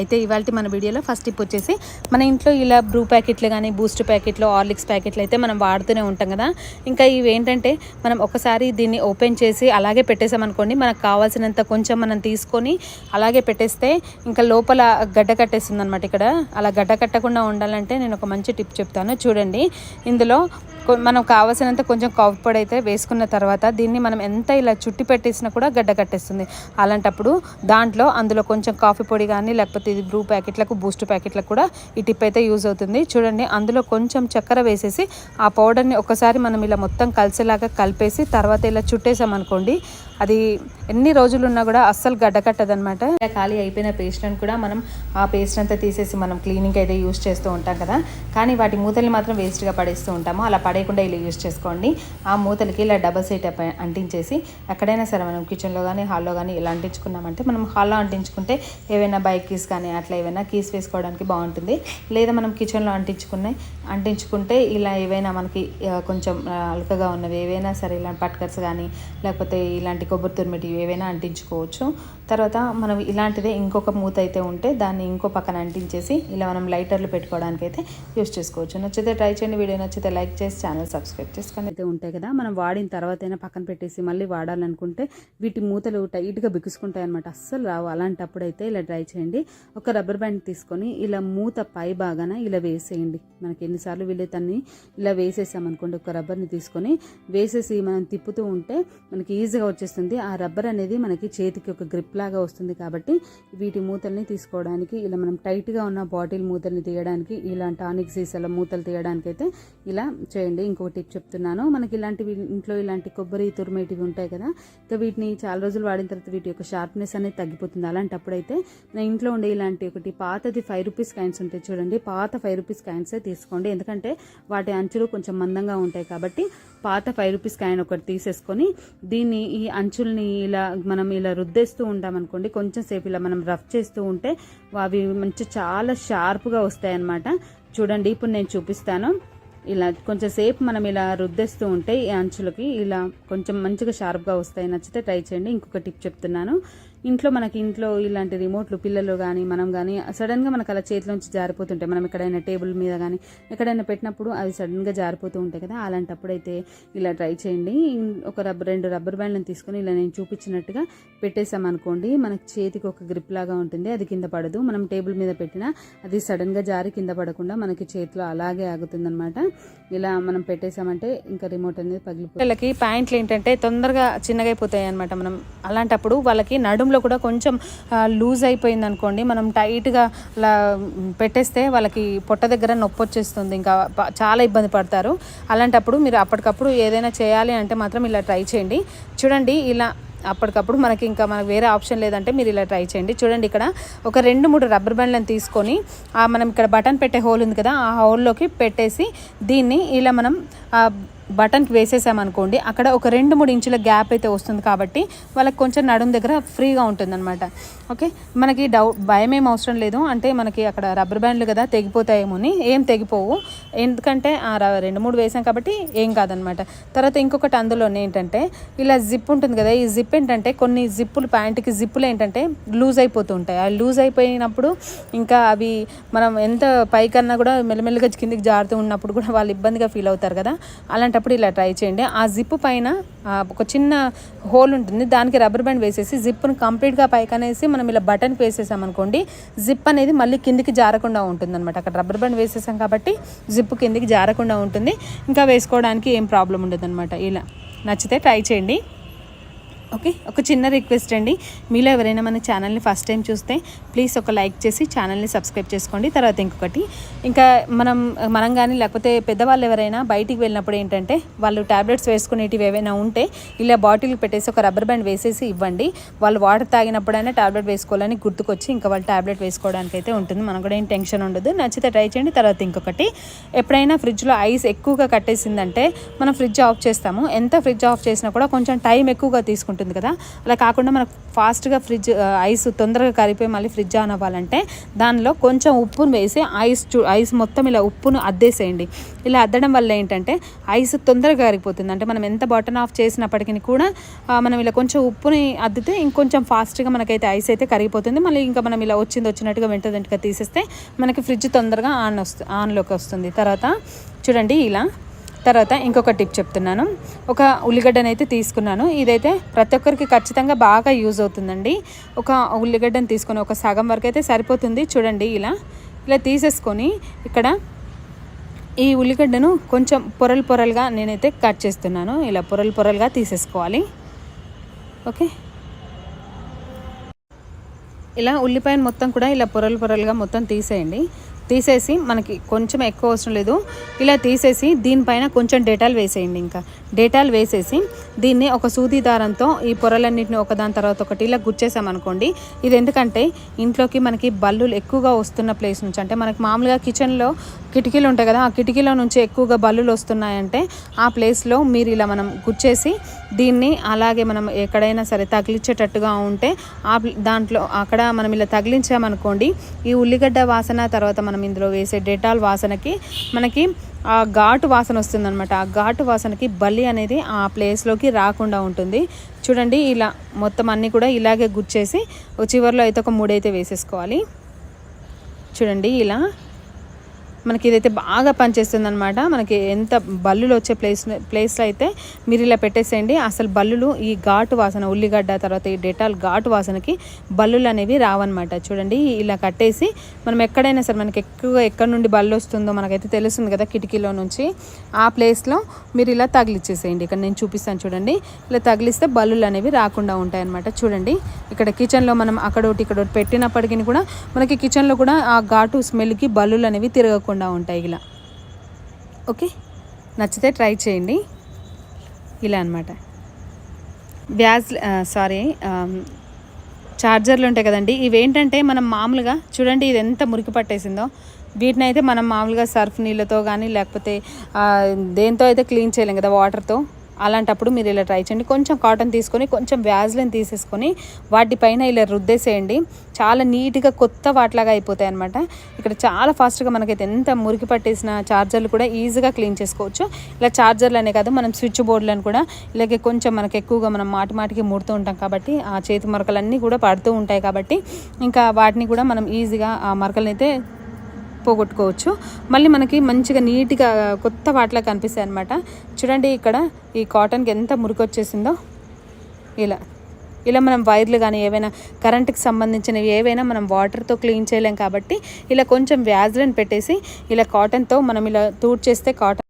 అయితే ఇవాళ మన వీడియోలో ఫస్ట్ టిప్ వచ్చేసి మన ఇంట్లో ఇలా బ్రూ ప్యాకెట్లు కానీ బూస్ట్ ప్యాకెట్లు ఆర్లిక్స్ ప్యాకెట్లు అయితే మనం వాడుతూనే ఉంటాం కదా. ఇంకా ఇవి ఏంటంటే మనం ఒకసారి దీన్ని ఓపెన్ చేసి అలాగే పెట్టేసామనుకోండి మనకు కావాల్సినంత కొంచెం మనం తీసుకొని అలాగే పెట్టేస్తే ఇంకా లోపల గడ్డ కట్టేస్తుంది అనమాట ఇక్కడ. అలా గడ్డ కట్టకుండా ఉండాలంటే నేను ఒక మంచి టిప్ చెప్తాను. చూడండి ఇందులో మనం కావాల్సినంత కొంచెం కాఫీ పొడి అయితే వేసుకున్న తర్వాత దీన్ని మనం ఎంత ఇలా చుట్టి పెట్టేసినా కూడా గడ్డ కట్టేస్తుంది. అలాంటప్పుడు దాంట్లో అందులో కొంచెం కాఫీ పొడి కానీ లేకపోతే ఇది బ్రూ ప్యాకెట్లకు బూస్ట్ ప్యాకెట్లకు కూడా ఈ టిప్ అయితే యూజ్ అవుతుంది. చూడండి అందులో కొంచెం చక్కెర వేసేసి ఆ పౌడర్ని ఒకసారి మనం ఇలా మొత్తం కలిసేలాగా కలిపేసి తర్వాత ఇలా చుట్టేసామనుకోండి అది ఎన్ని రోజులు ఉన్నా కూడా అస్సలు గడ్డకట్టదనమాట ఇలా ఖాళీ అయిపోయిన పేస్ట్లను కూడా మనం ఆ పేస్ట్ అంతా తీసేసి మనం క్లీనింగ్ అయితే యూస్ చేస్తూ ఉంటాం కదా. కానీ వాటి మూతల్ని మాత్రం వేస్ట్గా పడేస్తూ ఉంటాము. అలా పడేయకుండా ఇలా యూస్ చేసుకోండి. ఆ మూతలకి ఇలా డబల్ సైట్ అంటించేసి ఎక్కడైనా సరే మనం కిచెన్లో కానీ హాల్లో కానీ ఇలా అంటించుకున్నామంటే మనం హాల్లో అంటించుకుంటే ఏవైనా బైక్స్ కానీ అట్లా ఏవైనా కీస్ వేసుకోవడానికి బాగుంటుంది. లేదా మనం కిచెన్లో అంటించుకునే అంటించుకుంటే ఇలా ఏవైనా మనకి కొంచెం అలకగా ఉన్నవి ఏవైనా సరే ఇలాంటి పట్కర్స్ కానీ లేకపోతే ఇలాంటి కొబ్బరి తురిమిటి ఏవైనా అంటించుకోవచ్చు. తర్వాత మనం ఇలాంటిదే ఇంకొక మూత అయితే ఉంటే దాన్ని ఇంకో పక్కన అంటించేసి ఇలా మనం లైటర్లు పెట్టుకోవడానికి అయితే యూస్ చేసుకోవచ్చు. నచ్చితే ట్రై చేయండి. వీడియో నచ్చితే లైక్ చేసి ఛానల్ సబ్స్క్రైబ్ చేసుకొని అయితే ఉంటాయి కదా మనం వాడిన తర్వాత అయినా పక్కన పెట్టేసి మళ్ళీ వాడాలనుకుంటే వీటి మూతలు టైట్గా బిగుసుకుంటాయి అనమాట అస్సలు రావు. అలాంటప్పుడు అయితే ఇలా ట్రై చేయండి. ఒక రబ్బర్ బ్యాండ్ తీసుకొని ఇలా మూత పై భాగాన ఇలా వేసేయండి. మనకి ఎన్నిసార్లు వీలైతన్ని ఇలా వేసేసామనుకోండి ఒక రబ్బర్ని తీసుకొని వేసేసి మనం తిప్పుతూ ఉంటే మనకి ఈజీగా వచ్చేస్తుంది. ఆ రబ్బర్ అనేది మనకి చేతికి ఒక గ్రిప్ లాగా వస్తుంది కాబట్టి వీటి మూతల్ని తీసుకోవడానికి ఇలా మనం టైట్గా ఉన్న బాటిల్ మూతల్ని తీయడానికి ఇలా టానిక్ సీసాల మూతలు తీయడానికి అయితే ఇలా చేయండి. ఇంకో టిప్ చెప్తున్నాను మనకి ఇలాంటివి ఇంట్లో ఇలాంటి కొబ్బరి తురిమేటివి ఉంటాయి కదా ఇంకా వీటిని చాలా రోజులు వాడిన తర్వాత వీటి యొక్క షార్ప్నెస్ అనేది తగ్గిపోతుంది. అలాంటప్పుడు అయితే ఇంట్లో ఉండే ఇలాంటి ఒకటి పాతది ఫైవ్ రూపీస్ కాయిన్స్ ఉంటాయి చూడండి పాత ఫైవ్ రూపీస్ కాయిన్సే తీసుకోండి. ఎందుకంటే వాటి అంచులు కొంచెం మందంగా ఉంటాయి కాబట్టి పాత ఫైవ్ రూపీస్ కాయిన్ ఒకటి తీసేసుకొని దీన్ని ఈ అంచుల్ని ఇలా మనం ఇలా రుద్దేస్తూ అనుకోండి కొంచెం సేపు ఇలా మనం రఫ్ చేస్తూ ఉంటే అవి మంచి చాలా షార్ప్గా వస్తాయి అన్నమాట చూడండి ఇప్పుడు నేను చూపిస్తాను. ఇలా కొంచెం సేపు మనం ఇలా రుద్దేస్తూ ఉంటే ఈ అంచులకి ఇలా కొంచెం మంచిగా షార్ప్గా వస్తాయి. నచ్చితే ట్రై చేయండి. ఇంకొక టిప్ చెప్తున్నాను. ఇంట్లో మనకి ఇంట్లో ఇలాంటి రిమోట్లు పిల్లలు కానీ మనం కానీ సడన్గా మనకు అలా చేతిలోంచి జారిపోతుంటాయి. మనం ఎక్కడైనా టేబుల్ మీద కానీ ఎక్కడైనా పెట్టినప్పుడు అవి సడన్గా జారిపోతూ ఉంటాయి కదా. అలాంటప్పుడు అయితే ఇలా ట్రై చేయండి. ఒక రబ్బర్ రెండు రబ్బర్ బ్యాండ్లను తీసుకొని ఇలా నేను చూపించినట్టుగా పెట్టేసామనుకోండి మనకి చేతికి ఒక గ్రిప్ లాగా ఉంటుంది. అది కింద పడదు. మనం టేబుల్ మీద పెట్టినా అది సడన్గా జారి కింద పడకుండా మనకి చేతిలో అలాగే ఆగుతుందనమాట ఇలా మనం పెట్టేసామంటే ఇంకా రిమోట్ అనేది పగిలిపోతుంది. వాళ్ళకి ప్యాంట్లు ఏంటంటే తొందరగా చిన్నగా అయిపోతాయి అనమాట మనం అలాంటప్పుడు వాళ్ళకి నడుములో కూడా కొంచెం లూజ్ అయిపోయింది అనుకోండి మనం టైట్గా అలా పెట్టేస్తే వాళ్ళకి పొట్ట దగ్గర నొప్పి వచ్చేస్తుంది. ఇంకా చాలా ఇబ్బంది పడతారు. అలాంటప్పుడు మీరు అప్పటికప్పుడు ఏదైనా చేయాలి అంటే మాత్రం ఇలా ట్రై చేయండి. చూడండి ఇలా అప్పటికప్పుడు మనకి ఇంకా మనకు వేరే ఆప్షన్ లేదంటే మీరు ఇలా ట్రై చేయండి. చూడండి ఇక్కడ ఒక రెండు మూడు రబ్బర్ బ్యాండ్లను తీసుకొని మనం ఇక్కడ బటన్ పెట్టే హోల్ ఉంది కదా ఆ హోల్లోకి పెట్టేసి దీన్ని ఇలా మనం బటన్కి వేసేసామనుకోండి అక్కడ ఒక రెండు మూడు ఇంచుల గ్యాప్ అయితే వస్తుంది కాబట్టి వాళ్ళకి కొంచెం నడుం దగ్గర ఫ్రీగా ఉంటుందన్నమాట. ఓకే? మనకి డౌ భయం ఏం అవసరం లేదు. అంటే మనకి అక్కడ రబ్బర్ బ్యాండ్లు కదా తెగిపోతాయేమో అని ఏం తెగిపోవు. ఎందుకంటే ఆ రెండు మూడు వేసాం కాబట్టి ఏం కాదనమాట తర్వాత ఇంకొకటి అందులోనే ఏంటంటే ఇలా జిప్ ఉంటుంది కదా ఈ జిప్ ఏంటంటే కొన్ని జిప్పులు ప్యాంటుకి జిప్పులు ఏంటంటే లూజ్ అయిపోతూ ఉంటాయి. ఆ లూజ్ అయిపోయినప్పుడు ఇంకా అవి మనం ఎంత పైకన్నా కూడా మెల్లమెల్లగా కిందికి జారుతూ ఉన్నప్పుడు కూడా వాళ్ళు ఇబ్బందిగా ఫీల్ అవుతారు కదా. అలాంటి అలాంటప్పుడు ఇలా ట్రై చేయండి. ఆ జిప్ పైన ఒక చిన్న హోల్ ఉంటుంది. దానికి రబ్బర్ బ్యాండ్ వేసేసి జిప్ను కంప్లీట్గా పైకనేసి మనం ఇలా బటన్ వేసేసామనుకోండి జిప్ అనేది మళ్ళీ కిందికి జారకుండా ఉంటుంది అనమాట అక్కడ రబ్బర్ బ్యాండ్ వేసేసాం కాబట్టి జిప్ కిందికి జారకుండా ఉంటుంది. ఇంకా వేసుకోవడానికి ఏం ప్రాబ్లం ఉండదు ఇలా నచ్చితే ట్రై చేయండి. ఓకే? ఒక చిన్న రిక్వెస్ట్ అండి. మీలో ఎవరైనా మన ఛానల్ని ఫస్ట్ టైం చూస్తే ప్లీజ్ ఒక లైక్ చేసి ఛానల్ని సబ్స్క్రైబ్ చేసుకోండి. తర్వాత ఇంకొకటి ఇంకా మనం మనం కానీ లేకపోతే పెద్దవాళ్ళు ఎవరైనా బయటికి వెళ్ళినప్పుడు ఏంటంటే వాళ్ళు ట్యాబ్లెట్స్ వేసుకునేటివి ఏవైనా ఉంటే ఇలా బాటిల్ పెట్టేసి ఒక రబ్బర్ బ్యాండ్ వేసేసి ఇవ్వండి. వాళ్ళు వాటర్ తాగినప్పుడైనా ట్యాబ్లెట్ వేసుకోవాలని గుర్తుకొచ్చి ఇంకా వాళ్ళు ట్యాబ్లెట్ వేసుకోవడానికి అయితే ఉంటుంది. మనకు కూడా ఏం టెన్షన్ ఉండదు. నచ్చితే ట్రై చేయండి. తర్వాత ఇంకొకటి ఎప్పుడైనా ఫ్రిడ్జ్లో ఐస్ ఎక్కువగా కట్టేసిందంటే మనం ఫ్రిడ్జ్ ఆఫ్ చేస్తాము. ఎంత ఫ్రిడ్జ్ ఆఫ్ చేసినా కూడా కొంచెం టైం ఎక్కువగా తీసుకుంటుంది. ఉంటుంది కదా? అలా కాకుండా మనకు ఫాస్ట్గా ఫ్రిడ్జ్ ఐస్ తొందరగా కరిగిపోయి మళ్ళీ ఫ్రిడ్జ్ ఆన్ అవ్వాలంటే దానిలో కొంచెం ఉప్పును వేసి ఐస్ చూ ఐస్ మొత్తం ఇలా ఉప్పును అద్దేసేయండి. ఇలా అద్దడం వల్ల ఏంటంటే ఐస్ తొందరగా కరిగిపోతుంది. అంటే మనం ఎంత బటన్ ఆఫ్ చేసినప్పటికీ కూడా మనం ఇలా కొంచెం ఉప్పుని అద్దితే ఇంకొంచెం ఫాస్ట్గా మనకైతే ఐస్ అయితే కరిగిపోతుంది. మళ్ళీ ఇంకా మనం ఇలా వచ్చింది వచ్చినట్టుగా వెంట వెంటగా తీసేస్తే మనకి ఫ్రిడ్జ్ తొందరగా ఆన్ వస్తుంది ఆన్లోకి వస్తుంది. తర్వాత చూడండి ఇలా తర్వాత ఇంకొక టిప్ చెప్తున్నాను. ఒక ఉల్లిగడ్డను అయితే తీసుకున్నాను. ఇదైతే ప్రతి ఒక్కరికి ఖచ్చితంగా బాగా యూజ్ అవుతుందండి. ఒక ఉల్లిగడ్డను తీసుకొని ఒక సగం వరకు అయితే సరిపోతుంది. చూడండి ఇలా ఇలా తీసేసుకొని ఇక్కడ ఈ ఉల్లిగడ్డను కొంచెం పొరలు పొరలుగా నేనైతే కట్ చేస్తున్నాను. ఇలా పొరలు పొరలుగా తీసేసుకోవాలి. ఓకే? ఇలా ఉల్లిపాయను మొత్తం కూడా ఇలా పొరలు పొరలుగా మొత్తం తీసేయండి. తీసేసి మనకి కొంచెం ఎక్కువ అవసరం లేదు. ఇలా తీసేసి దీనిపైన కొంచెం డెటాల్ వేసేయండి ఇంకా. డేటాల్ వేసేసి దీన్ని ఒక సూది దారంతో ఈ పొరలన్నింటిని ఒకదాని తర్వాత ఒకటి ఇలా గుచ్చేసామనుకోండి ఇది ఎందుకంటే ఇంట్లోకి మనకి బల్లులు ఎక్కువగా వస్తున్న ప్లేస్ నుంచి అంటే మనకి మామూలుగా కిచెన్లో కిటికీలు ఉంటాయి కదా ఆ కిటికీలో నుంచి ఎక్కువగా బల్లులు వస్తున్నాయంటే ఆ ప్లేస్లో మీరు ఇలా మనం గుచ్చేసి దీన్ని అలాగే మనం ఎక్కడైనా సరే తగిలించేటట్టుగా ఉంటే ఆ దాంట్లో అక్కడ మనం ఇలా తగిలించామనుకోండి ఈ ఉల్లిగడ్డ వాసన తర్వాత మనం ఇందులో వేసే డెటాల్ వాసనకి మనకి ఆ ఘాటు వాసన వస్తుందన్నమాట. ఆ ఘాటు వాసనకి బల్లి అనేది ఆ ప్లేస్లోకి రాకుండా ఉంటుంది. చూడండి ఇలా మొత్తం అన్నీ కూడా ఇలాగే గుచ్చేసి చివరిలో చివర్లో అయితే ఒక మూడైతే వేసేసుకోవాలి. చూడండి ఇలా మనకి ఇదైతే బాగా పనిచేస్తుంది అనమాట మనకి ఎంత బల్లులు వచ్చే ప్లేస్ ప్లేస్లో అయితే మీరు ఇలా పెట్టేసేయండి. అసలు బల్లులు ఈ ఘాటు వాసన ఉల్లిగడ్డ తర్వాత ఈ డెటాల్ ఘాటు వాసనకి బల్లులు అనేవి రావన్నమాట. చూడండి ఇలా కట్టేసి మనం ఎక్కడైనా సరే మనకి ఎక్కువగా ఎక్కడి నుండి బల్లు వస్తుందో మనకైతే తెలుస్తుంది కదా కిటికీలో నుంచి. ఆ ప్లేస్లో మీరు ఇలా తగిలిచ్చేసేయండి. ఇక్కడ నేను చూపిస్తాను చూడండి. ఇలా తగిలిస్తే బల్లులు అనేవి రాకుండా ఉంటాయన్నమాట. చూడండి ఇక్కడ కిచెన్లో మనం అక్కడ ఒకటి ఇక్కడ ఒకటి పెట్టినప్పటికీ కూడా మనకి కిచెన్లో కూడా ఆ ఘాటు స్మెల్కి బల్లులు అనేవి తిరగకుండా ఉంటాయి ఇలా. ఓకే? నచ్చితే ట్రై చేయండి. ఇలా అనమాట వ్యాజ్ సారీ చార్జర్లు ఉంటాయి కదండి. ఇవేంటంటే మనం మామూలుగా చూడండి ఇది ఎంత మురికి పట్టేసిందో. వీటిని అయితే మనం మామూలుగా సర్ఫ్ నీళ్ళతో కానీ లేకపోతే దేంతో అయితే క్లీన్ చేయలేం కదా వాటర్తో. అలాంటప్పుడు మీరు ఇలా ట్రై చేయండి. కొంచెం కాటన్ తీసుకొని కొంచెం వ్యాజ్లను తీసేసుకొని వాటిపైన ఇలా రుద్దేసేయండి. చాలా నీట్గా కొత్త వాటిలాగా అయిపోతాయి అనమాట ఇక్కడ చాలా ఫాస్ట్గా మనకైతే ఎంత మురికి పట్టేసిన చార్జర్లు కూడా ఈజీగా క్లీన్ చేసుకోవచ్చు. ఇలా చార్జర్లు అనే కాదు మనం స్విచ్ బోర్డులను కూడా ఇలాగే కొంచెం మనకి ఎక్కువగా మనం మాటి మాటికి ముడుతూ ఉంటాం కాబట్టి ఆ చేతి మరకలన్నీ కూడా పడుతూ ఉంటాయి కాబట్టి ఇంకా వాటిని కూడా మనం ఈజీగా ఆ మరకలనైతే పోగొట్టుకోవచ్చు. మళ్ళీ మనకి మంచిగా నీట్గా కొత్త వాటిలా కనిపిస్తాయి అనమాట చూడండి ఇక్కడ ఈ కాటన్కి ఎంత మురికి వచ్చేసిందో ఇలా. ఇలా మనం వైర్లు కానీ ఏవైనా కరెంట్కి సంబంధించినవి ఏవైనా మనం వాటర్తో క్లీన్ చేయలేం కాబట్టి ఇలా కొంచెం వ్యాజ్లను పెట్టేసి ఇలా కాటన్తో మనం ఇలా తూడ్ చేస్తే కాటన్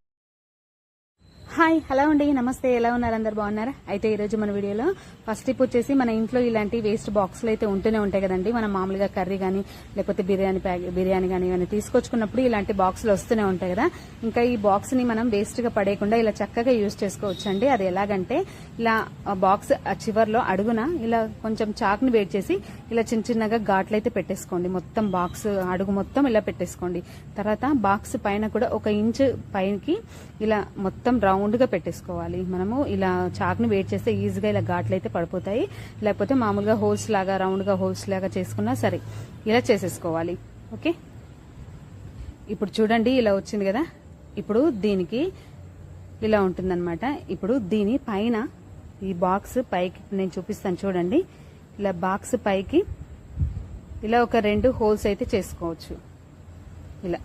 హాయ్ హలో అండి. నమస్తే. ఎలా ఉన్నారు? అందరు బాగున్నారా? అయితే ఈరోజు మన వీడియోలో ఫస్ట్ టిప్ వచ్చేసి మన ఇంట్లో ఇలాంటి వేస్ట్ బాక్సులు అయితే ఉంటూనే ఉంటాయి కదండి. మనం మామూలుగా కర్రీ కానీ లేకపోతే బిర్యానీ ప్యాక్ బిర్యానీ కానీ ఏమైనా తీసుకొచ్చుకున్నప్పుడు ఇలాంటి బాక్సులు వస్తూనే ఉంటాయి కదా. ఇంకా ఈ బాక్స్ని మనం వేస్ట్గా పడేయకుండా ఇలా చక్కగా యూజ్ చేసుకోవచ్చు అండి అది ఎలాగంటే ఇలా బాక్స్ ఆ చివర్లో అడుగున ఇలా కొంచెం చాక్ని వేడి చేసి ఇలా చిన్న చిన్నగా ఘాట్లు అయితే పెట్టేసుకోండి. మొత్తం బాక్స్ అడుగు మొత్తం ఇలా పెట్టేసుకోండి. తర్వాత బాక్స్ పైన కూడా ఒక ఇంచ్ పైకి ఇలా మొత్తం రౌండ్ రౌండ్గా పెట్టేసుకోవాలి. మనము ఇలా చాక్ని వేట్ చేస్తే ఈజీగా ఇలా ఘాట్లు అయితే పడిపోతాయి. లేకపోతే మామూలుగా హోల్స్ లాగా రౌండ్గా హోల్స్ లాగా చేసుకున్నా సరే ఇలా చేసేసుకోవాలి. ఓకే? ఇప్పుడు చూడండి ఇలా వచ్చింది కదా? ఇప్పుడు దీనికి ఇలా ఉంటుందన్నమాట. ఇప్పుడు దీని పైన ఈ బాక్స్ పైకి నేను చూపిస్తాను చూడండి. ఇలా బాక్స్ పైకి ఇలా ఒక రెండు హోల్స్ అయితే చేసుకోవచ్చు. ఇలా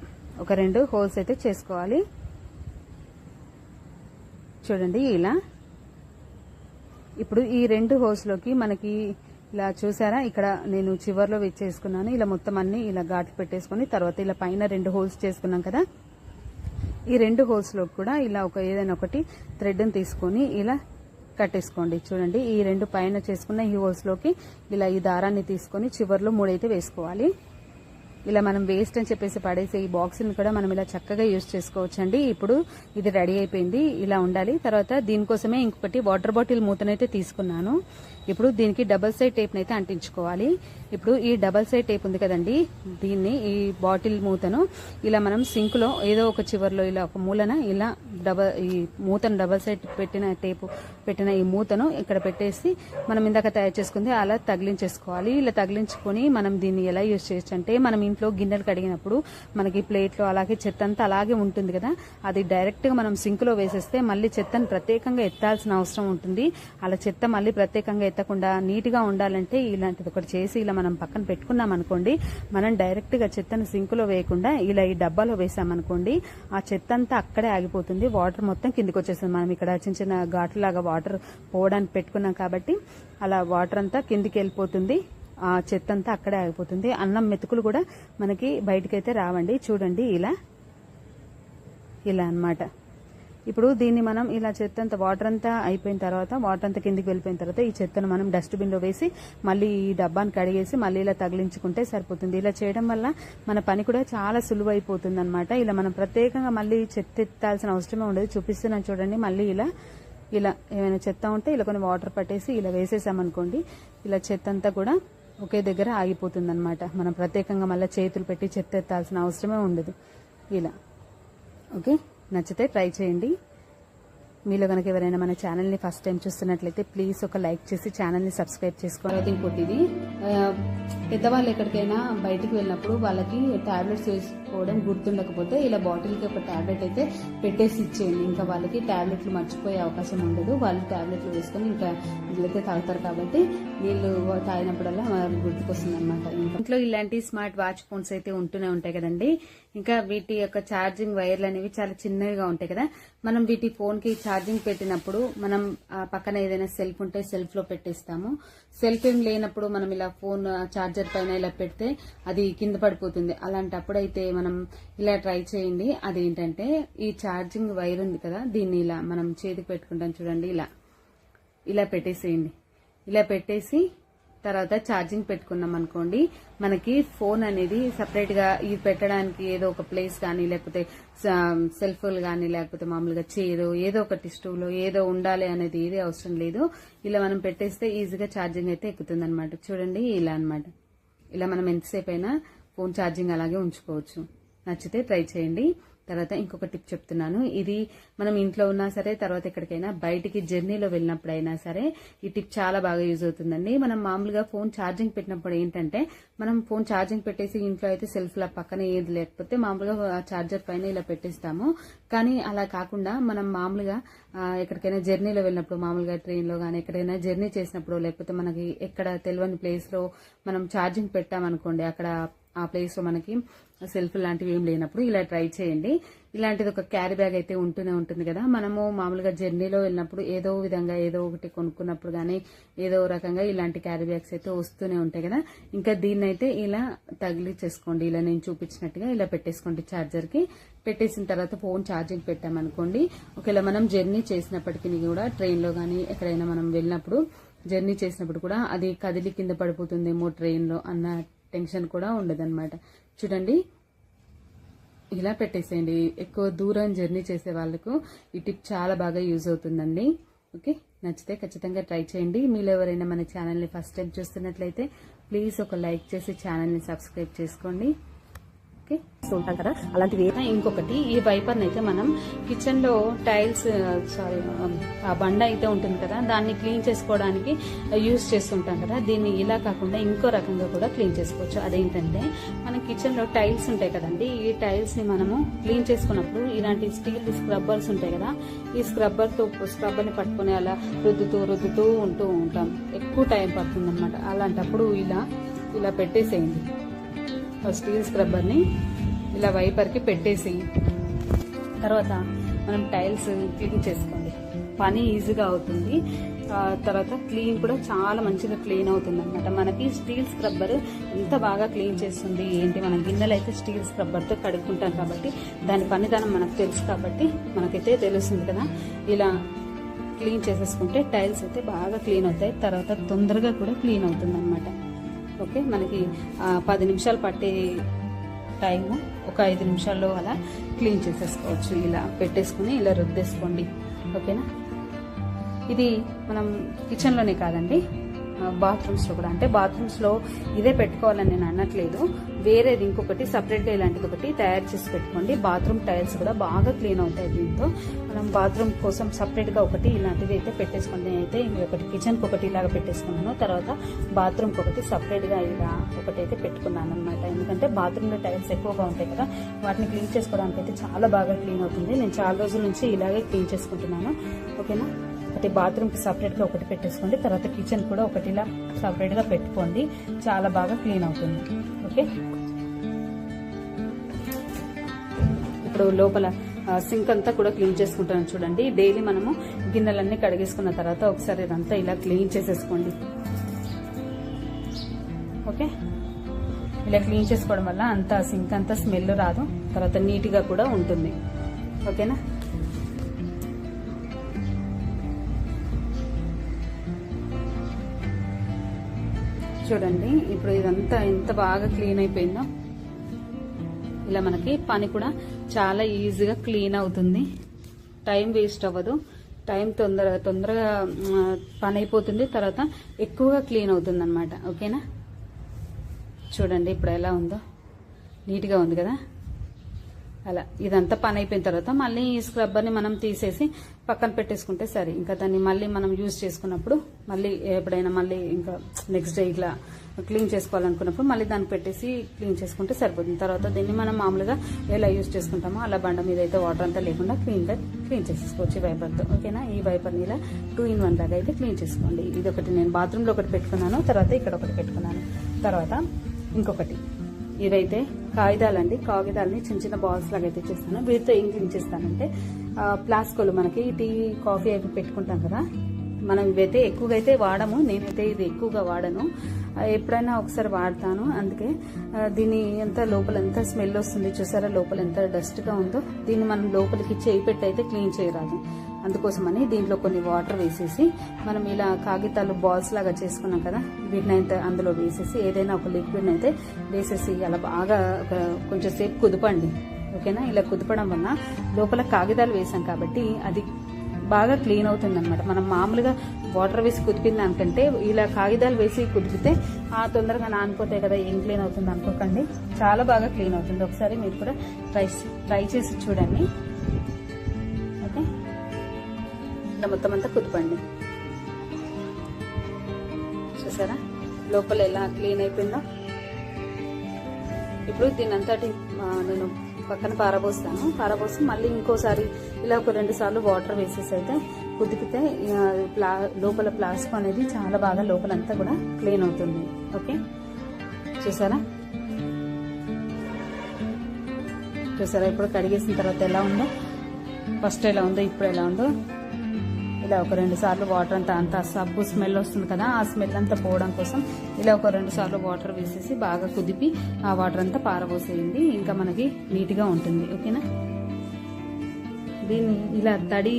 ఒక రెండు హోల్స్ అయితే చేసుకోవాలి. చూడండి ఇలా. ఇప్పుడు ఈ రెండు హోల్స్లోకి మనకి ఇలా చూసారా? ఇక్కడ నేను చివర్లో వేసేసుకున్నాను ఇలా మొత్తం అన్ని ఇలా ఘాట్లు పెట్టేసుకొని తర్వాత ఇలా పైన రెండు హోల్స్ చేసుకున్నాం కదా? ఈ రెండు హోల్స్లో కూడా ఇలా ఒక ఏదైనా ఒకటి థ్రెడ్ని తీసుకొని ఇలా కట్టేసుకోండి. చూడండి ఈ రెండు పైన చేసుకున్న ఈ హోల్స్లోకి ఇలా ఈ దారాన్ని తీసుకొని చివర్లో మూడైతే వేసుకోవాలి. ఇలా మనం వేస్ట్ అని చెప్పేసి పడేసే ఈ బాక్స్ని కూడా మనం ఇలా చక్కగా యూజ్ చేసుకోవచ్చండి. ఇప్పుడు ఇది రెడీ అయిపోయింది. ఇలా ఉండాలి. తర్వాత దీనికోసమే ఇంకొకటి వాటర్ బాటిల్ మూతనైతే తీసుకున్నాను. ఇప్పుడు దీనికి డబల్ సైడ్ టేప్ అయితే అంటించుకోవాలి. ఇప్పుడు ఈ డబల్ సైడ్ టేప్ ఉంది కదండి దీన్ని ఈ బాటిల్ మూతను ఇలా మనం సింక్లో ఏదో ఒక చివర్లో ఇలా ఒక మూలన ఇలా డబల్ ఈ మూతను డబల్ సైడ్ పెట్టిన టేపు పెట్టిన ఈ మూతను ఇక్కడ పెట్టేసి మనం ఇందాక తయారు చేసుకుంది అలా తగిలించేసుకోవాలి. ఇలా తగిలించుకొని మనం దీన్ని ఎలా యూజ్ చేయొచ్చు అంటే మనం ఇంట్లో గిన్నెలు కడిగినప్పుడు మనకి ప్లేట్లో అలాగే చెత్త అంతా అలాగే ఉంటుంది కదా. అది డైరెక్ట్గా మనం సింక్లో వేసేస్తే మళ్ళీ చెత్తను ప్రత్యేకంగా ఎత్తాల్సిన అవసరం ఉంటుంది. అలా చెత్త మళ్ళీ ప్రత్యేకంగా ఎత్తకుండా నీట్గా ఉండాలంటే ఇలాంటిది ఒకటి చేసి ఇలా మనం పక్కన పెట్టుకున్నాం అనుకోండి మనం డైరెక్ట్గా చెత్తను సింక్లో వేయకుండా ఇలా ఈ డబ్బాలో వేసామనుకోండి ఆ చెత్త అంతా అక్కడే ఆగిపోతుంది. వాటర్ మొత్తం కిందికి వచ్చేస్తుంది. మనం ఇక్కడ చిన్న చిన్న ఘాట్లు లాగా వాటర్ పోవడానికి పెట్టుకున్నాం కాబట్టి అలా వాటర్ అంతా కిందికి వెళ్ళిపోతుంది. ఆ చెత్త అంతా అక్కడే ఆగిపోతుంది. అన్నం మెతుకులు కూడా మనకి బయటకైతే రావండి. చూడండి ఇలా. ఇలా అన్నమాట. ఇప్పుడు దీన్ని మనం ఇలా చెత్త అంతా వాటర్ అంతా అయిపోయిన తర్వాత వాటర్ అంతా కిందికి వెళ్ళిపోయిన తర్వాత ఈ చెత్తను మనం డస్ట్బిన్లో వేసి మళ్ళీ ఈ డబ్బాని కడిగేసి మళ్ళీ ఇలా తగిలించుకుంటే సరిపోతుంది. ఇలా చేయడం వల్ల మన పని కూడా చాలా సులువైపోతుంది అనమాట ఇలా మనం ప్రత్యేకంగా మళ్ళీ చెత్త ఎత్తాల్సిన అవసరమే ఉండదు. చూపిస్తున్నాను చూడండి. మళ్ళీ ఇలా ఇలా ఏమైనా చెత్త ఉంటే ఇలా కొన్ని వాటర్ పట్టేసి ఇలా వేసేసామనుకోండి ఇలా చెత్త అంతా కూడా ఒకే దగ్గర ఆగిపోతుంది అనమాట మనం ప్రత్యేకంగా మళ్ళీ చేతులు పెట్టి చెత్త ఎత్తాల్సిన అవసరమే ఉండదు. ఇలా. ఓకే? నచ్చితే ట్రై చేయండి. మీలో కనుక ఎవరైనా మన ఛానల్ని ఫస్ట్ టైం చూస్తున్నట్లయితే ప్లీజ్ ఒక లైక్ చేసి ఛానల్ని సబ్స్క్రైబ్ చేసుకోవాలి ఇంకోటి ఇది పెద్దవాళ్ళు ఎక్కడికైనా బయటికి వెళ్ళినప్పుడు వాళ్ళకి టాబ్లెట్స్ వేసుకోవడం గుర్తుండకపోతే ఇలా బాటిల్కి ఒక టాబ్లెట్ అయితే పెట్టేసి ఇచ్చేయండి. ఇంకా వాళ్ళకి టాబ్లెట్లు మర్చిపోయే అవకాశం ఉండదు. వాళ్ళు టాబ్లెట్లు వేసుకొని ఇంకా వీళ్ళైతే తాగుతారు కాబట్టి వీళ్ళు తాగినప్పుడల్లా గుర్తుకొస్తుంది అనమాట ఇంట్లో ఇలాంటి స్మార్ట్ వాచ్ ఫోన్స్ అయితే ఉంటూనే ఉంటాయి కదండి. ఇంకా వీటి యొక్క ఛార్జింగ్ వైర్లు అనేవి చాలా చిన్నవిగా ఉంటాయి కదా. మనం వీటి ఫోన్కి ఛార్జింగ్ పెట్టినప్పుడు మనం పక్కన ఏదైనా సెల్ఫ్ ఉంటే సెల్ఫ్లో పెట్టేస్తాము. సెల్ఫ్ ఏం లేనప్పుడు మనం ఇలా ఫోన్ ఛార్జర్ పైన ఇలా పెడితే అది కింద పడిపోతుంది. అలాంటప్పుడు అయితే మనం ఇలా ట్రై చేయండి. అదేంటంటే ఈ ఛార్జింగ్ వైర్ ఉంది కదా దీన్ని ఇలా మనం చేతికి పెట్టుకుంటాం చూడండి ఇలా. ఇలా పెట్టేసేయండి. ఇలా పెట్టేసి తర్వాత ఛార్జింగ్ పెట్టుకున్నాం అనుకోండి మనకి ఫోన్ అనేది సపరేట్గా ఇది పెట్టడానికి ఏదో ఒక ప్లేస్ కానీ లేకపోతే సెల్ ఫోన్ కానీ లేకపోతే మామూలుగా చైర్ ఏదో ఒకటి స్టూలో ఏదో ఉండాలి అనేది ఏది అవసరం లేదు. ఇలా మనం పెట్టేస్తే ఈజీగా ఛార్జింగ్ అయితే ఎక్కుతుంది అనమాట చూడండి ఇలా అన్నమాట. ఇలా మనం ఎంతసేపు అయినా ఫోన్ ఛార్జింగ్ అలాగే ఉంచుకోవచ్చు. నచ్చితే ట్రై చేయండి. తర్వాత ఇంకొక టిప్ చెప్తున్నాను. ఇది మనం ఇంట్లో ఉన్నా సరే తర్వాత ఎక్కడికైనా బయటికి జర్నీలో వెళ్ళినప్పుడైనా సరే ఈ టిప్ చాలా బాగా యూజ్ అవుతుందండి. మనం మామూలుగా ఫోన్ ఛార్జింగ్ పెట్టినప్పుడు ఏంటంటే మనం ఫోన్ ఛార్జింగ్ పెట్టేసి ఇంట్లో అయితే సెల్ఫ్ లా పక్కన ఏది లేకపోతే మామూలుగా ఛార్జర్ పైన ఇలా పెట్టేస్తాము. కానీ అలా కాకుండా మనం మామూలుగా ఎక్కడికైనా జర్నీలో వెళ్ళినప్పుడు మామూలుగా ట్రైన్లో కానీ ఎక్కడైనా జర్నీ చేసినప్పుడు లేకపోతే మనకి ఎక్కడ తెలియని ప్లేస్లో మనం ఛార్జింగ్ పెట్టామనుకోండి అక్కడ ఆ ప్లేస్లో మనకి సెల్ఫ్ లాంటివి ఏం లేనప్పుడు ఇలా ట్రై చేయండి. ఇలాంటిది ఒక క్యారీ బ్యాగ్ అయితే ఉంటూనే ఉంటుంది కదా. మనము మామూలుగా జర్నీలో వెళ్ళినప్పుడు ఏదో విధంగా ఏదో ఒకటి కొనుక్కున్నప్పుడు కానీ ఏదో రకంగా ఇలాంటి క్యారీ బ్యాగ్స్ అయితే వస్తూనే ఉంటాయి కదా. ఇంకా దీన్ని అయితే ఇలా తగిలిచ్చేసుకోండి. ఇలా నేను చూపించినట్టుగా ఇలా పెట్టేసుకోండి ఛార్జర్కి పెట్టేసిన తర్వాత ఫోన్ ఛార్జింగ్ పెట్టామనుకోండి ఒకవేళ మనం జర్నీ చేసినప్పటికీ కూడా ట్రైన్లో కానీ ఎక్కడైనా మనం వెళ్ళినప్పుడు జర్నీ చేసినప్పుడు కూడా అది కదిలి కింద పడిపోతుందేమో ట్రైన్లో అన్న టెన్షన్ కూడా ఉండదన్నమాట. చూడండి ఇలా పెట్టేసేయండి. ఎక్కువ దూరం జర్నీ చేసే వాళ్ళకు ఈ టిప్ చాలా బాగా యూజ్ అవుతుందండి. ఓకే? నచ్చితే ఖచ్చితంగా ట్రై చేయండి. మీలో ఎవరైనా మన ఛానల్ని ఫస్ట్ టైం చూస్తున్నట్లయితే ప్లీజ్ ఒక లైక్ చేసి ఛానల్ని సబ్స్క్రైబ్ చేసుకోండి. ఓకే ఉంటాం కదా? అలాంటివి ఇంకొకటి ఈ వైపర్ అయితే మనం కిచెన్లో టైల్స్ సారీ ఆ బండ అయితే ఉంటుంది కదా దాన్ని క్లీన్ చేసుకోవడానికి యూస్ చేస్తుంటాం కదా దీన్ని ఇలా కాకుండా ఇంకో రకంగా కూడా క్లీన్ చేసుకోవచ్చు. అదేంటంటే మన కిచెన్లో టైల్స్ ఉంటాయి కదండి ఈ టైల్స్ని మనము క్లీన్ చేసుకున్నప్పుడు ఇలాంటి స్టీల్ స్క్రబ్బర్స్ ఉంటాయి కదా ఈ స్క్రబ్బర్తో స్క్రబ్బర్ని పట్టుకుని అలా రుద్దుతూ రుద్దుతూ ఉంటూ ఉంటాం. ఎక్కువ టైం పడుతుంది అనమాట అలాంటప్పుడు ఇలా ఇలా పెట్టేసేయండి. స్టీల్ స్క్రబ్బర్ని ఇలా వైపర్కి పెట్టేసి తర్వాత మనం టైల్స్ క్లీన్ చేసుకోండి పని ఈజీగా అవుతుంది. తర్వాత క్లీన్ కూడా చాలా మంచిగా క్లీన్ అవుతుంది అనమాట మనకి స్టీల్ స్క్రబ్బర్ ఎంత బాగా క్లీన్ చేస్తుంది. ఏంటి? మనం గిన్నెలు అయితే స్టీల్ స్క్రబ్బర్తో కడుక్కుంటాం కాబట్టి దాని పనిదనం మనకు తెలుసు కాబట్టి మనకైతే తెలుస్తుంది కదా. ఇలా క్లీన్ చేసేసుకుంటే టైల్స్ అయితే బాగా క్లీన్ అవుతాయి. తర్వాత తొందరగా కూడా క్లీన్ అవుతుంది అనమాట ఓకే మనకి పది నిమిషాలు పట్టే టైము ఒక ఐదు నిమిషాల్లో అలా క్లీన్ చేసేసుకోవచ్చు. ఇలా పెట్టేసుకుని ఇలా రుద్దేసుకోండి. ఓకేనా? ఇది మనం కిచెన్లోనే కాదండి. బాత్రూమ్స్లో కూడా. అంటే బాత్రూమ్స్లో ఇదే పెట్టుకోవాలని నేను అనట్లేదు. వేరేది ఇంకొకటి సపరేట్గా ఇలాంటిది ఒకటి తయారు చేసి పెట్టుకోండి. బాత్రూమ్ టైల్స్ కూడా బాగా క్లీన్ అవుతాయి దీంతో. మనం బాత్రూమ్ కోసం సపరేట్గా ఒకటి ఇలాంటిది అయితే పెట్టేసుకోండి. నేను అయితే ఒకటి కిచెన్కి ఒకటి ఇలాగ పెట్టేసుకున్నాను. తర్వాత బాత్రూమ్కి ఒకటి సపరేట్గా ఇలా ఒకటి అయితే పెట్టుకున్నాను అనమాట ఎందుకంటే బాత్రూంలో టైల్స్ ఎక్కువగా ఉంటాయి కదా వాటిని క్లీన్ చేసుకోవడానికి అయితే చాలా బాగా క్లీన్ అవుతుంది. నేను చాలా రోజుల నుంచి ఇలాగే క్లీన్ చేసుకుంటున్నాను. ఓకేనా? ఒకటి బాత్రూమ్కి సపరేట్గా ఒకటి పెట్టేసుకోండి. తర్వాత కిచెన్ కూడా ఒకటి ఇలా సపరేట్గా పెట్టుకోండి. చాలా బాగా క్లీన్ అవుతుంది. ఓకే? ఇప్పుడు లోపల సింక్ అంతా కూడా క్లీన్ చేసుకుంటాను చూడండి. డైలీ మనము గిన్నెలన్నీ కడిగేసుకున్న తర్వాత ఒకసారి ఇదంతా ఇలా క్లీన్ చేసేసుకోండి. ఓకే? ఇలా క్లీన్ చేసుకోవడం వల్ల అంత సింక్ అంతా స్మెల్ రాదు. తర్వాత నీట్గా కూడా ఉంటుంది. ఓకేనా? చూడండి ఇప్పుడు ఇదంతా ఎంత బాగా క్లీన్ అయిపోయిందో. ఇలా మనకి పని కూడా చాలా ఈజీగా క్లీన్ అవుతుంది. టైం వేస్ట్ అవ్వదు. టైం తొందరగా తొందరగా పని అయిపోతుంది. తర్వాత ఎక్కువగా క్లీన్ అవుతుంది అనమాట ఓకేనా? చూడండి ఇప్పుడు ఎలా ఉందో. నీట్గా ఉంది కదా? అలా ఇదంతా పని అయిపోయిన తర్వాత మళ్ళీ ఈ స్క్రబ్బర్ని మనం తీసేసి పక్కన పెట్టేసుకుంటే సరే. ఇంకా దాన్ని మళ్ళీ మనం యూజ్ చేసుకున్నప్పుడు మళ్ళీ ఎప్పుడైనా మళ్ళీ ఇంకా నెక్స్ట్ డే ఇట్లా క్లీన్ చేసుకోవాలనుకున్నప్పుడు మళ్ళీ దాన్ని పెట్టేసి క్లీన్ చేసుకుంటే సరిపోతుంది. తర్వాత దీన్ని మనం మామూలుగా ఎలా యూజ్ చేసుకుంటామో అలా బండ మీద అయితే వాటర్ అంతా లేకుండా క్లీన్గా క్లీన్ చేసేసుకోవచ్చు ఈ వైపర్తో ఓకేనా ఈ వైపర్ని ఇలా టూ ఇన్ వన్ లాగా అయితే క్లీన్ చేసుకోండి. ఇది ఒకటి నేను బాత్రూంలో ఒకటి పెట్టుకున్నాను తర్వాత ఇక్కడ ఒకటి పెట్టుకున్నాను. తర్వాత ఇంకొకటి. ఇదైతే కాగితాలండి. కాగితాలని చిన్న చిన్న బాల్స్ లాగా అయితే చేస్తాను. వీటితో ఏం క్లీన్ చేస్తానంటే ప్లాస్కోలు మనకి టీ కాఫీ అవి పెట్టుకుంటాం కదా. మనం ఇవైతే ఎక్కువగా అయితే వాడము. నేనైతే ఇది ఎక్కువగా వాడను. ఎప్పుడైనా ఒకసారి వాడతాను. అందుకే దీని ఎంత లోపల ఎంత స్మెల్ వస్తుంది చూసారా? లోపల ఎంత డస్ట్గా ఉందో. దీన్ని మనం లోపలికి చేయి పెట్టి అయితే క్లీన్ చేయరాదు. అందుకోసమని దీంట్లో కొన్ని వాటర్ వేసేసి మనం ఇలా కాగితాలు బాల్స్ లాగా చేసుకున్నాం కదా వీటిని అయితే అందులో వేసేసి ఏదైనా ఒక లిక్విడ్ అయితే వేసేసి అలా బాగా కొంచెం సేపు కుదపండి ఓకేనా? ఇలా కుదపడం వల్ల లోపల కాగితాలు వేసాం కాబట్టి అది బాగా క్లీన్ అవుతుంది అనమాట మనం మామూలుగా వాటర్ వేసి కుదిపిన దానికంటే ఇలా కాగితాలు వేసి కుదిపితే ఆ తొందరగా నానిపోతాయి కదా ఏం క్లీన్ అవుతుంది అనుకోకండి. చాలా బాగా క్లీన్ అవుతుంది. ఒకసారి మీరు కూడా ట్రై ట్రై చేసి చూడండి. ఇలా మొత్తం అంతా కుదపండి. చూసారా? లోపల ఎలా క్లీన్ అయిపోయిందో? ఇప్పుడు దీని అంతటి నేను పక్కన పారబోస్తాను. పారబోసి మళ్ళీ ఇంకోసారి ఇలా ఒక రెండు సార్లు వాటర్ వేసేసి అయితే కుదిపితే ప్లా లోపల ప్లాస్టిక్ అనేది చాలా బాగా లోపలంతా కూడా క్లీన్ అవుతుంది. ఓకే? చూసారా? చూసారా? ఇప్పుడు కడిగేసిన తర్వాత ఎలా ఉందో? ఫస్ట్ ఎలా ఉందో ఇప్పుడు ఎలా ఉందో? ఇలా ఒక రెండు సార్లు వాటర్ అంతా అంత సబ్బు స్మెల్ వస్తుంది కదా ఆ స్మెల్ అంతా పోవడం కోసం ఇలా ఒక రెండు సార్లు వాటర్ వేసేసి బాగా కుదిపి ఆ వాటర్ అంతా పారబోసేయండి. ఇంకా మనకి నీట్గా ఉంటుంది. ఓకేనా? దీన్ని ఇలా తడి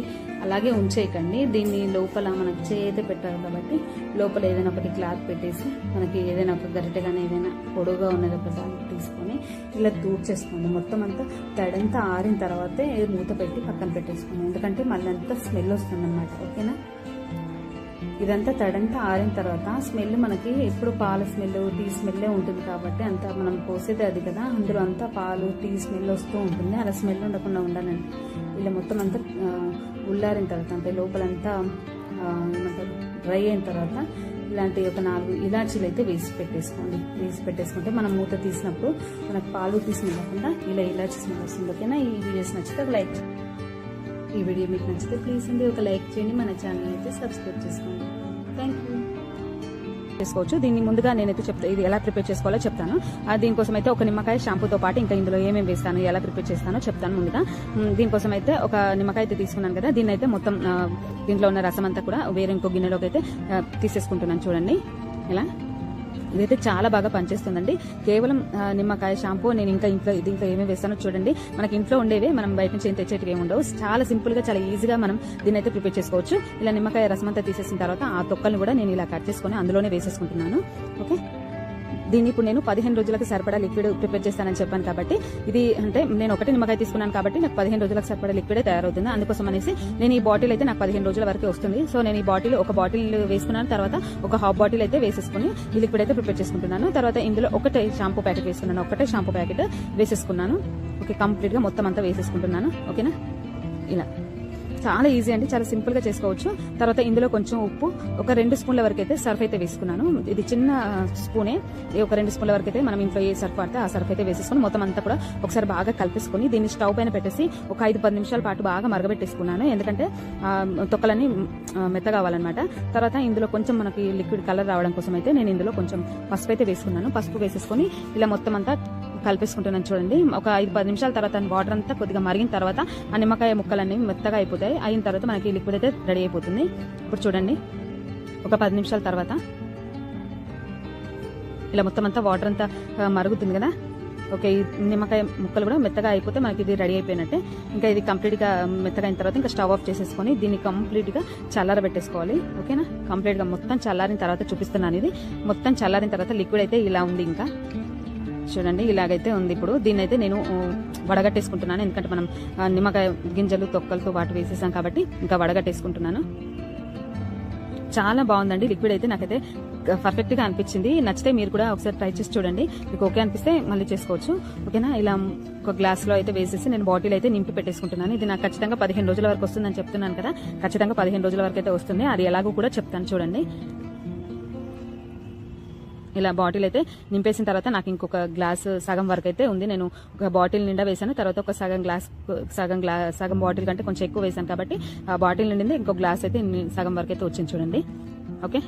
అలాగే ఉంచేయకండి. దీన్ని లోపల మనకి చేతి పెట్టారు కాబట్టి లోపల ఏదైనా ఒకటి క్లాత్ పెట్టేసి మనకి ఏదైనా ఒక గరిటె కానీ ఏదైనా పొడుగా ఉన్నది ఒక దాన్ని తీసుకొని ఇలా చేసుకోండి మొత్తం అంతా తడంతా ఆరిన తర్వాతే మూత పెట్టి పక్కన పెట్టేసుకోండి. ఎందుకంటే మళ్ళీ అంతా స్మెల్ వస్తుంది అనమాట ఓకేనా? ఇదంతా తడంతా ఆరిన తర్వాత స్మెల్ మనకి ఎప్పుడు పాల స్మెల్ టీ స్మెల్లే ఉంటుంది కాబట్టి అంతా మనం పోసేది అది కదా. అందులో అంతా పాలు టీ స్మెల్ వస్తూ ఉంటుంది. అలా స్మెల్ ఉండకుండా ఉండాలండి. ఇలా మొత్తం అంతా ఉల్లారిన తర్వాత అంటే లోపలంతా ఏమంటారు డ్రై అయిన తర్వాత ఇలాంటి ఒక నాలుగు ఇలాచీలు అయితే వేసి పెట్టేసుకోండి. వేసి పెట్టేసుకుంటే మనం మూత తీసినప్పుడు మనకు పాలు తీసుకుని ఇలా ఇలాచీ స్మెల్ వస్తుంది ఓకేనా? ఈ వీడియోస్ నచ్చితే ఒక లైక్. ఈ వీడియో మీకు నచ్చితే ప్లీజ్ అండి ఒక లైక్ చేయండి. మన ఛానల్ అయితే సబ్స్క్రైబ్ చేసుకోండి. చేసుకోవచ్చు. దీన్ని ముందుగా నేనైతే చెప్తా ఇది ఎలా ప్రిపేర్ చేసుకోవాలో చెప్తాను. దీనికోసం అయితే ఒక నిమ్మకాయ షాంపూతో పాటు ఇంకా ఇందులో ఏమేమి వేస్తాను ఎలా ప్రిపేర్ చేస్తానో చెప్తాను ముందుగా. దీనికోసం అయితే ఒక నిమ్మకాయ అయితే తీసుకున్నాను కదా దీన్ని అయితే మొత్తం దీంట్లో ఉన్న రసం అంతా కూడా వేరే ఇంకో గిన్నెలోకి అయితే తీసేసుకుంటున్నాను. చూడండి. ఇలా ఇదైతే చాలా బాగా పనిచేస్తుందండి. కేవలం నిమ్మకాయ షాంపూ నేను ఇంకా ఇంట్లో దీంట్లో ఏమేమి వేస్తానో చూడండి. మనకి ఇంట్లో ఉండేవే మనం బయట నుంచి ఏం తెచ్చేటివి ఏమి ఉండవు. చాలా సింపుల్గా చాలా ఈజీగా మనం దీన్ని అయితే ప్రిపేర్ చేసుకోవచ్చు. ఇలా నిమ్మకాయ రసం అంతా తీసేసిన తర్వాత ఆ తొక్కల్ని కూడా నేను ఇలా కట్ చేసుకొని అందులోనే వేసేసుకుంటున్నాను. ఓకే? దీన్ని ఇప్పుడు నేను పదిహేను రోజులకు సరిపడా లిక్విడ్ ప్రిపేర్ చేస్తానని చెప్పాను కాబట్టి ఇది అంటే నేను ఒకటి నిమ్మకాయ తీసుకున్నాను కాబట్టి నాకు పదిహేను రోజులకు సరిపడా లిక్విడే తయారవుతుంది. అందుకోసం అనేసి నేను ఈ బాటిల్ అయితే నాకు పదిహేను రోజుల వరకు వస్తుంది. సో నేను ఈ బాటిల్ ఒక బాటిల్ వేసుకున్నాను. తర్వాత ఒక హాఫ్ బాటిల్ అయితే వేసేసుకుని ఈ లిక్విడ్ అయితే ప్రిపేర్ చేసుకుంటున్నాను. తర్వాత ఇందులో ఒకటే షాంపూ ప్యాకెట్ వేసుకున్నాను. ఒకటే షాంపూ ప్యాకెట్ వేసేసుకున్నాను. ఓకే కంప్లీట్గా మొత్తం అంతా వేసేసుకుంటున్నాను. ఓకేనా? ఇలా. చాలా ఈజీ అండి చాలా సింపుల్గా చేసుకోవచ్చు. తర్వాత ఇందులో కొంచెం ఉప్పు ఒక రెండు స్పూన్ల వరకు అయితే సర్ఫ్ అయితే వేసుకున్నాను. ఇది చిన్న స్పూనే. ఒక రెండు స్పూన్ల వరకు అయితే మనం ఇంట్లో ఏ సర్ఫ్ పడితే ఆ సర్ఫ్ అయితే వేసేసుకుని మొత్తం అంతా కూడా ఒకసారి బాగా కలిపేసుకుని దీన్ని స్టవ్ పైన పెట్టేసి ఒక ఐదు పది నిమిషాల పాటు బాగా మరగబెట్టేసుకున్నాను. ఎందుకంటే తొక్కలన్నీ ఆ, మెత్తగా కావాలన్నమాట. తర్వాత ఇందులో కొంచెం మనకి లిక్విడ్ కలర్ రావడం కోసం అయితే నేను ఇందులో కొంచెం పసుపు అయితే వేసుకున్నాను. పసుపు వేసేసుకుని ఇలా మొత్తం అంతా కలిపేసుకుంటున్నాను చూడండి. ఒక ఐదు పది నిమిషాల తర్వాత వాటర్ అంతా కొద్దిగా మరిగిన తర్వాత ఆ నిమ్మకాయ ముక్కలన్నీ మెత్తగా అయిపోతాయి. అయిన తర్వాత మనకి లిక్విడ్ అయితే రెడీ అయిపోతుంది. ఇప్పుడు చూడండి. ఒక పది నిమిషాల తర్వాత ఇలా మొత్తం అంతా వాటర్ అంతా మరుగుతుంది కదా. ఓకే ఈ నిమ్మకాయ ముక్కలు కూడా మెత్తగా అయిపోతే మనకి ఇది రెడీ అయిపోయినట్టే. ఇంకా ఇది కంప్లీట్గా మెత్తగా అయిన తర్వాత ఇంకా స్టవ్ ఆఫ్ చేసేసుకొని దీన్ని కంప్లీట్గా చల్లారబెట్టేసుకోవాలి. ఓకేనా? కంప్లీట్గా మొత్తం చల్లారిన తర్వాత చూపిస్తున్నాను ఇది. మొత్తం చల్లారిన తర్వాత లిక్విడ్ అయితే ఇలా ఉంది ఇంకా. చూడండి ఇలాగైతే ఉంది ఇప్పుడు. దీన్ని అయితే నేను వడగట్టేసుకుంటున్నాను. ఎందుకంటే మనం నిమ్మకాయ గింజలు తొక్కలతో వాటి వేసేసాం కాబట్టి ఇంకా వడగట్టేసుకుంటున్నాను. చాలా బాగుందండి. లిక్విడ్ అయితే నాకైతే పర్ఫెక్ట్గా అనిపించింది. నచ్చితే మీరు కూడా ఒకసారి ట్రై చేసి చూడండి. మీకు ఓకే అనిపిస్తే మళ్ళీ చేసుకోవచ్చు. ఓకేనా? ఇలా ఒక గ్లాస్లో అయితే వేసేసి నేను బాటిల్ అయితే నింపి పెట్టేసుకుంటున్నాను. ఇది నాకు ఖచ్చితంగా పదిహేను రోజుల వరకు వస్తుందని చెప్తున్నాను కదా. ఖచ్చితంగా పదిహేను రోజుల వరకు అయితే వస్తుంది. అది ఎలాగో కూడా చెప్తాను చూడండి. ఇలా బాటిల్ అయితే నింపేసిన తర్వాత నాకు ఇంకొక గ్లాస్ సగం వరకు అయితే ఉంది. నేను ఒక బాటిల్ నిండా వేసాను తర్వాత ఒక సగం గ్లాస్ సగం గ్లా సగం బాటిల్ కంటే కొంచెం ఎక్కువ వేసాను కాబట్టి ఆ బాటిల్ నిండింది. ఇంకో గ్లాస్ అయితే సగం వరకు అయితే వచ్చింది చూడండి. ఓకే?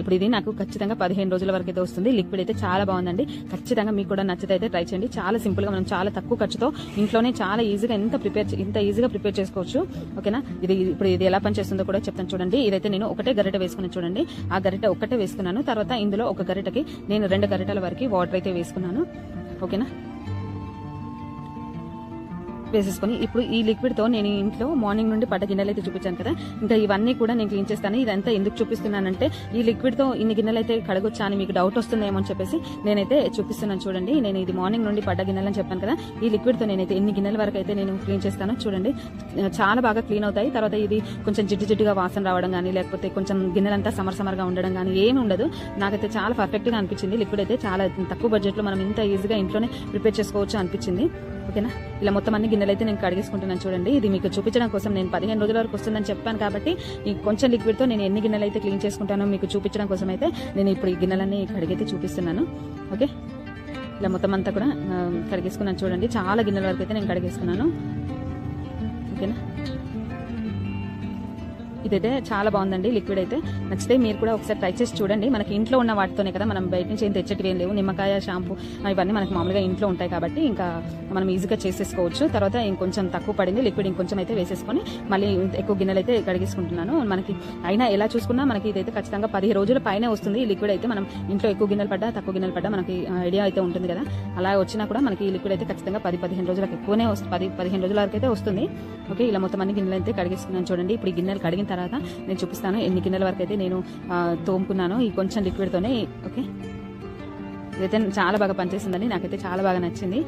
ఇప్పుడు ఇది నాకు ఖచ్చితంగా పదిహేను రోజుల వరకు అయితే వస్తుంది. లిక్విడ్ అయితే చాలా బాగుందండి. ఖచ్చితంగా మీకు కూడా నచ్చితే అయితే ట్రై చేయండి. చాలా సింపుల్గా మనం చాలా తక్కువ ఖర్చుతో ఇంట్లోనే చాలా ఈజీగా ఎంత ప్రిపేర్ ఇంత ఈజీగా ప్రిపేర్ చేసుకోవచ్చు. ఓకేనా ఇది ఇప్పుడు ఇది ఎలా పనిచేస్తుందో కూడా చెప్తాను చూడండి. ఇదైతే నేను ఒకటే గరిట వేసుకుని చూడండి. ఆ గరిట ఒకటే వేసుకున్నాను. తర్వాత ఇందులో ఒక గరిటకి నేను రెండు గరిటల వరకు వాటర్ అయితే వేసుకున్నాను. ఓకేనా వేసేసుకొని ఇప్పుడు ఈ లిక్విడ్తో నేను ఇంట్లో మార్నింగ్ నుండి పడ్డ గిన్నెలు అయితే చూపించాను కదా. ఇంకా ఇవన్నీ కూడా నేను క్లీన్ చేస్తాను. ఇదంతా ఎందుకు చూపిస్తున్నానంటే ఈ లిక్విడ్తో ఇన్ని గిన్నెలు అయితే కడగొచ్చా అని మీకు డౌట్ వస్తుందేమో అని చెప్పేసి నేనైతే చూపిస్తున్నాను. చూడండి నేను ఇది మార్నింగ్ నుండి పడ్డ గిన్నెలు అని చెప్పాను కదా. ఈ లిక్విడ్తో నేనైతే ఎన్ని గిన్నెల వరకు అయితే నేను క్లీన్ చేస్తాను. చూడండి చాలా బాగా క్లీన్ అవుతాయి. తర్వాత ఇది కొంచెం జిడ్డు జిడ్డుగా వాసన రావడం కానీ లేకపోతే కొంచెం గిన్నెలంతా సమర్ సమర్గా ఉండడం కానీ ఏమి ఉండదు. నాకైతే చాలా పర్ఫెక్ట్గా అనిపించింది. లిక్విడ్ అయితే చాలా తక్కువ బడ్జెట్లో మనం ఇంత ఈజీగా ఇంట్లోనే ప్రిపేర్ చేసుకోవచ్చు అనిపించింది. ఓకేనా? ఇలా మొత్తం అన్ని గిన్నెలు అయితే నేను కడిగేసుకుంటున్నాను చూడండి. ఇది మీకు చూపించడం కోసం నేను పదిహేను రోజుల వరకు వస్తుందని చెప్పాను కాబట్టి ఈ కొంచెం లిక్విడ్తో నేను ఎన్ని గిన్నెలు అయితే క్లీన్ చేసుకుంటానో మీకు చూపించడం కోసం అయితే నేను ఇప్పుడు ఈ గిన్నెలన్నీ కడిగైతే చూపిస్తున్నాను. ఓకే? ఇలా మొత్తం అంతా కూడా కడిగేసుకున్నాను చూడండి. చాలా గిన్నెల వరకు అయితే నేను కడిగేసుకున్నాను. ఓకేనా? ఇదైతే చాలా బాగుందండి లిక్విడ్ అయితే. నచ్చితే మీరు కూడా ఒకసారి ట్రై చేసి చూడండి. మనకి ఇంట్లో ఉన్న వాటితోనే కదా మనం బయట నుంచి ఏం తెచ్చేటివి ఏం లేవు. నిమ్మకాయ షాంపూ ఇవన్నీ మనకి మామూలుగా ఇంట్లో ఉంటాయి కాబట్టి ఇంకా మనం ఈజీగా చేసేసుకోవచ్చు. తర్వాత ఇంకొంచెం తక్కువ పడింది లిక్విడ్ ఇంకొంచెం అయితే వేసేసుకొని మళ్ళీ ఎక్కువ గిన్నెలు అయితే కడిగేసుకుంటున్నాను. మనకి అయినా ఎలా చూసుకున్నా మనకి ఇదైతే ఖచ్చితంగా పదిహేను రోజుల పైన వస్తుంది. ఈ లిక్విడ్ అయితే మనం ఇంట్లో ఎక్కువ గిన్నెలు పడ్డా తక్కువ గిన్నెలు పడ్డా మనకి ఐడియా అయితే ఉంటుంది కదా. అలా వచ్చినా కూడా మనకి ఈ లిక్విడ్ అయితే ఖచ్చితంగా పది పదిహేను రోజులకు ఎక్కువనే వస్తుంది పది పదిహేను రోజుల వరకు అయితే వస్తుంది. ఓకే ఇలా మొత్తం అన్ని గిన్నెలు అయితే కడిగేసుకున్నాను చూడండి. ఇప్పుడు ఈ గిన్నెలు కడిగిన తర్వాత నేను చూపిస్తాను. ఎన్ని గిన్నెల వరకు అయితే నేను తోముకున్నాను ఈ కొంచెం లిక్విడ్తోనే ఓకే? ఇదైతే చాలా బాగా పనిచేస్తుందండి నాకైతే చాలా బాగా నచ్చింది.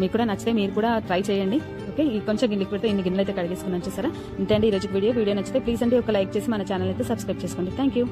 మీకు కూడా నచ్చితే మీరు కూడా ట్రై చేయండి. ఓకే? ఈ కొంచెం లిక్విడ్తో ఇన్ని గిన్నెలు అయితే కడిగేసుకున్నాను చూసారా? ఇంతే అండి ఈరోజు రోజు వీడియో. వీడియో నచ్చితే ప్లీజ్ అండి ఒక లైక్ చేసి మన ఛానల్ అయితే సబ్స్క్రైబ్ చేసుకోండి. Thank you